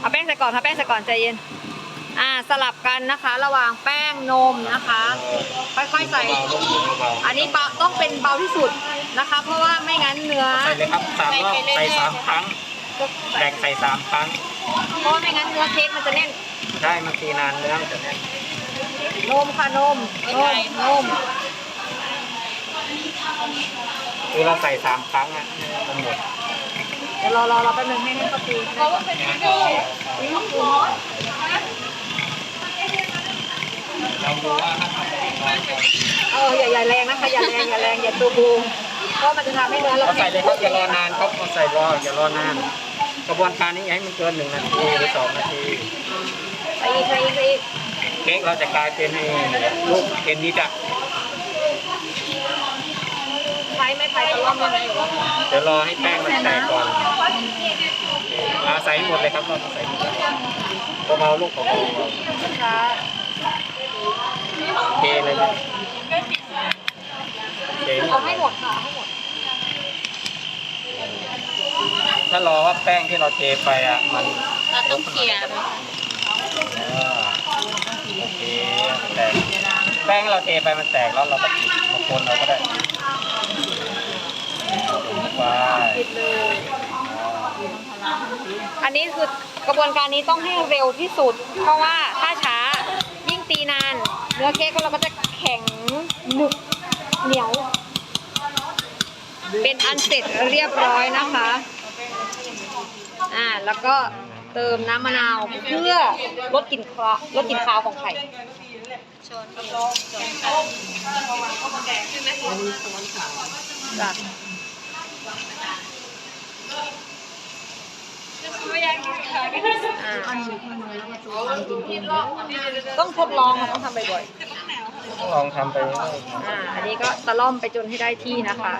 เอาแป้งใส่ก่อนเอาแป้งใส่ก่อนใจเย็น อ่าสลับกันนะคะ ระหว่างแป้งนมนะคะ ค่อยๆใส่ เบาลงเบาอันนี้เบาต้องเป็นเบาที่สุดนะคะ เพราะว่าไม่งั้นเนื้อใส่เลยครับสามรอบใส่สามครั้งแบ่งใส่สามครั้งเพราะว่าไม่งั้นเนื้อเค้กมันจะแน่นใช่มันตีนานเนื้อมันจะแน่นนมค่ะนมนมนมคือเราใส่สามครั้งอะมันหมด เดี๋ยวรอรอรอแป๊บนึงให้ให้ข้าวปูเพราะว่าเป็นวิดีโอข้าวปูลองดูว่าถ้าทำได้อนก่อนเอออย่าอย่าแรงนะคะอย่าแรงอย่าแรงอย่าตัวบูมเพราะมันจะทำให้เนื้อเราเราใส่เลยครับอย่ารอนานครับเราใส่รออย่ารอนาน กระบวนการนี้อย่าให้มันเกินหนึ่งนาทีหรือสองนาทีใส่อีกใส่อีกใส่อีกเค้กเราจะกลายเป็นไอ้ลูกเทนนิสอะใช้ไม่ไผ่ตะล่อมยังไงอยู่เดี๋ยวรอให้แป้งมันแตกก่อน อาใส่หมดเลยครับเราใส่หมดเลยเบาลูกเบาช้าๆเทเลยนะเทเอาให้หมดค่ะให้หมด ถ้ารอว่าแป้งที่เราเทไปอะมันเราต้องเกลี่ยอ่าโอเคแตกแป้งเราเทไปมันแตกแล้วเราก็ปิดมาคนเราก็ได้ไป ปิดเลยอั นนี้คือกระบวนการนี้ต้องให้เร็วที่สุด เพราะว่าถ้าช้ายิ่งตีนาน เนื้อเค้กของเราก็จะแข็งหนึบเหนียว เป็นอันเสร็จเรียบร้อยนะคะ อ่าแล้วก็เติมน้ำมะนาวเพื่อลดกลิ่นคาวลดกลิ่นคาวของไข่ชนชนค่ะจ้ะ ต้องทดลองค่ะต้องทำบ่อยต้องลองทำไปเรื่อยๆๆอ่า อันนี้ก็ตะล่อมไปจนให้ได้ที่นะคะ